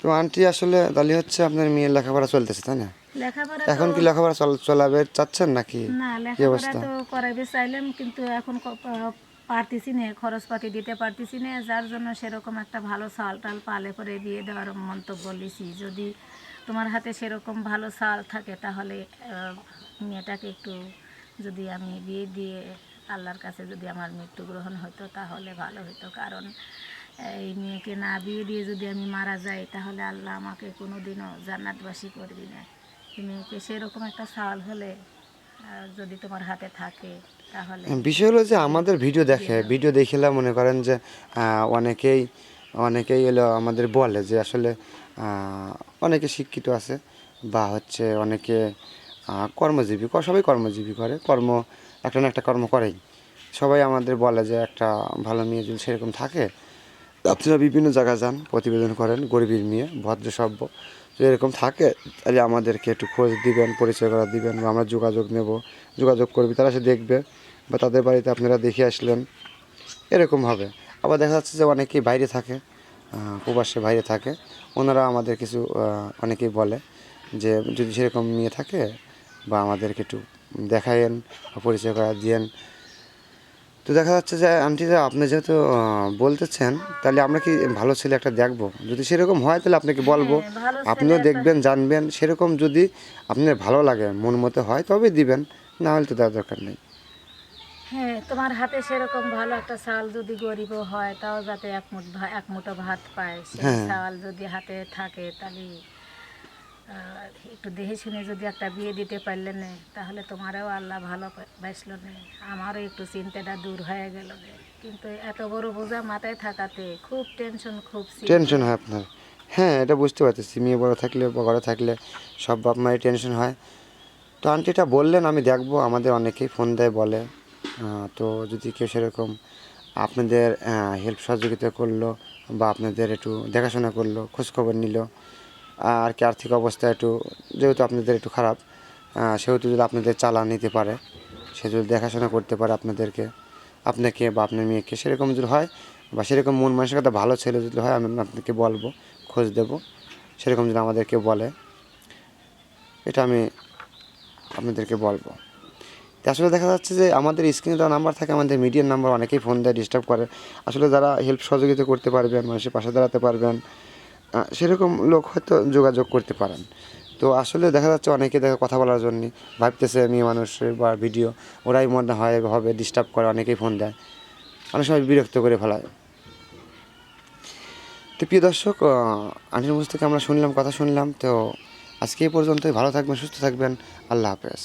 তো আন্টি আসলে তাহলে হচ্ছে আপনার মেয়ের লেখাপড়া চলতেছে তাই না? লেখাপড়া এখন কি লেখাপড়া চল- চলাবে চাচ্ছেন নাকি? না লেখাপড়া তো করাইবে চাইলাম কিন্তু এখন পারতেছি না খরচপাতি দিতে পারতেছি না যার জন্য সেরকম একটা ভালো চাল টাল পালে পরে বিয়ে দেওয়ার মন্তব্য লিছি। যদি তোমার হাতে সেরকম ভালো চাল থাকে তাহলে মেয়েটাকে একটু যদি আমি বিয়ে দিয়ে আল্লাহর কাছে যদি আমার মৃত্যু গ্রহণ হতো তাহলে ভালো হতো কারণ এই মেয়েকে না বিয়ে দিয়ে যদি আমি মারা যাই তাহলে আল্লাহ আমাকে কোনো দিনও জান্নাতবাসী করবি না। মেয়েকে সেরকম একটা চাল হলে যদি তোমার হাতে থাকে তাহলে বিষয় হলো যে আমাদের ভিডিও দেখে ভিডিও দেখিলে মনে করেন যে অনেকেই অনেকেই এলো আমাদের বলে যে আসলে অনেকে শিক্ষিত আছে বা হচ্ছে অনেকে কর্মজীবী সবাই কর্মজীবী করে কর্ম একটা না একটা কর্ম করেই। সবাই আমাদের বলে যে একটা ভালো মেয়ে যদি সেরকম থাকে আপনারা বিভিন্ন জায়গায় যান, প্রতিবেদন করেন, গরিবের মেয়ে ভদ্র সভ্য। যদি এরকম থাকে, তাহলে আমাদেরকে একটু খোঁজ দিবেন, পরিচয় করা দিবেন বা আমরা যোগাযোগ নেব, যোগাযোগ করবি, তারা সে দেখবে বা তাদের বাড়িতে আপনারা দেখে আসলেন। এরকম হবে। আবার দেখা যাচ্ছে যে অনেকেই বাইরে থাকে প্রবাসে বাইরে থাকে। ওনারা আমাদের কিছু অনেকেই বলে যে যদি সেরকম মেয়ে থাকে বা আমাদেরকে একটু দেখায়েন পরিচয় করা দিয়েন তো দেখা যাচ্ছে যে আন্টিরা আপনি যেহেতু বলতেছেন তাহলে আমরা কি ভালো ছেলে একটা দেখব? যদি সেরকম হয় তাহলে আপনাকে বলব। হ্যাঁ, আপনিও দেখবেন জানবেন সেরকম যদি আপনার ভালো লাগে মন মতো হয় তবে দিবেন না হলে তো দেওয়ার দরকার নেই। হ্যাঁ তোমার হাতে সেরকম ভালো একটা চাল যদি গরিব হয় তাও যাতে এক মুঠ এক মুঠো ভাত পায় সেই হ্যাঁ। চাল যদি হাতে থাকে তাহলে একটু দেখে শুনে যদি একটা বিয়ে দিতে পারলে না, তাহলে তোমারও আল্লাহ ভালো বাসলো না। আমারও একটু চিন্তাটা দূর হয়ে গেল। কিন্তু এত বড় বোঝা মাথায় থাকাতে খুব টেনশন খুব টেনশন হয় আপনার। হ্যাঁ এটা বুঝতে পারতেছি। মেয়ে বড় থাকলে বা ঘরে থাকলে সব বাপ মায়ের টেনশন হয়। তো আন্টিটা বললেন, আমি দেখব। আমাদের অনেকেই ফোন দেয়, বলে। তো যদি কেউ সেরকম আপনাদের হেল্প সহযোগিতা করল বা আপনাদের একটু দেখাশোনা করল খোঁজখবর নিল আর কি আর্থিক অবস্থা একটু, যেহেতু আপনাদের একটু খারাপ সেহেতু যদি আপনাদের চালা নিতে পারে, সে যদি দেখাশোনা করতে পারে আপনাদেরকে, আপনাকে বা আপনার মেয়েকে, সেরকম যদি হয়, বা সেরকম মন মানসিকতা ভালো ছেলে যদি হয়, আমি আপনাকে বলব, খোঁজ দেবো, সেরকম যদি আমাদেরকে বলে, এটা আমি আপনাদেরকে বলব। আসলে দেখা যাচ্ছে যে আমাদের স্ক্রিনে দেওয়া নাম্বার থাকে, আমাদের মিডিয়ার নাম্বার, অনেকেই ফোন দেয় ডিস্টার্ব করে। আসলে যারা হেল্প সহযোগিতা করতে পারবেন, মানুষের পাশে দাঁড়াতে পারবেন সেরকম লোক হয়তো যোগাযোগ করতে পারেন। তো আসলে দেখা যাচ্ছে অনেকে দেখা কথা বলার জন্য ভাবতেছে মেয়ে মানুষের বা ভিডিও ওরাই মনে হয় হবে ডিস্টার্ব করে, অনেকেই ফোন দেয়। অনেক সময় বিরক্ত করে ফেলায় তো প্রিয় দর্শক আন্টির মুখ থেকে আমরা শুনলাম, কথা শুনলাম। তো আজকে এই পর্যন্তই। ভালো থাকবেন, সুস্থ থাকবেন। আল্লাহ হাফেজ।